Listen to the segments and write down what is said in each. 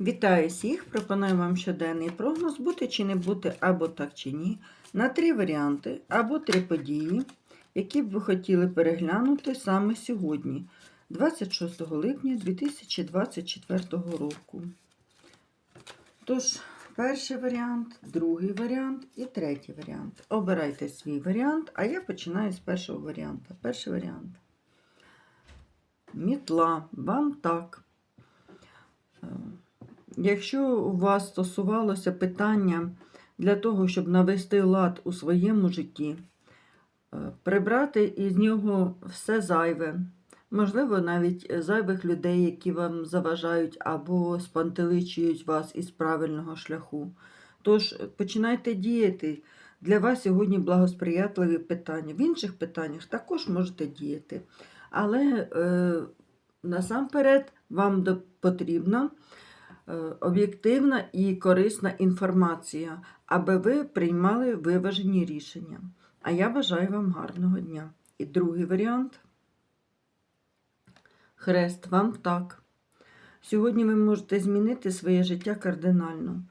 Вітаю всіх! Пропоную вам щоденний прогноз бути чи не бути, або так чи ні, на три варіанти або три події, які б ви хотіли переглянути саме сьогодні, 26 липня 2024 року. Тож, перший варіант, другий варіант і третій варіант. Обирайте свій варіант, а я починаю з першого варіанту. Перший варіант. Мітла, вам так. Якщо у вас стосувалося питання для того, щоб навести лад у своєму житті, е, прибрати із нього все зайве, можливо, навіть зайвих людей, які вам заважають або спантеличують вас із правильного шляху. Тож починайте діяти. Для вас сьогодні благосприятливі питання. В інших питаннях також можете діяти. Але е, насамперед вам е, об'єктивна і корисна інформація, аби ви приймали виважені рішення. А я бажаю вам гарного дня. І другий варіант. Хрест вам так. Сьогодні ви можете змінити своє життя кардинально.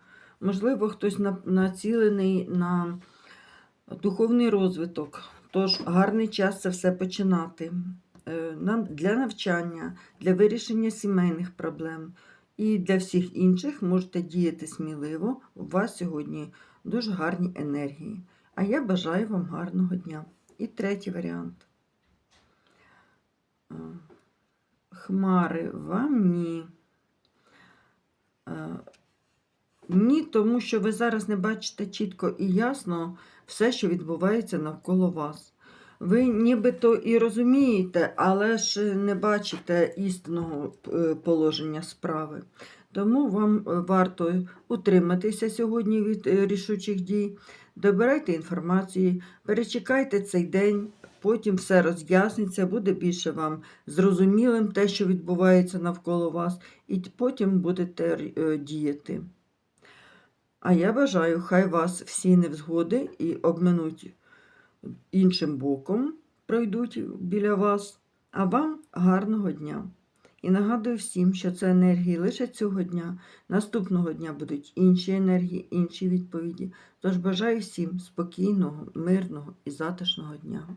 Можливо, хтось націлений на духовний розвиток. Тож гарний час це все починати. Е, Для навчання, для вирішення сімейних проблем і для всіх інших можете діяти сміливо. У вас сьогодні дуже гарні енергії. А я бажаю вам гарного дня. І третій варіант. Хмари вам ні. Ні, тому що ви зараз не бачите чітко і ясно все, що відбувається навколо вас. Ви нібито і розумієте, але ж не бачите істинного е, положення справи. Тому вам е, варто утриматися сьогодні від е, рішучих дій, добирайте інформацію, перечекайте цей день, потім все роз'ясниться, буде більше вам зрозумілим те, що відбувається навколо вас, і потім будете діяти. А я бажаю, хай вас всі невзгоди і обминуть іншим боком, пройдуть біля вас, а вам гарного дня. І нагадую всім, що це енергії лише цього дня. Наступного дня будуть інші енергії, інші відповіді. Тож бажаю всім спокійного, мирного і затишного дня.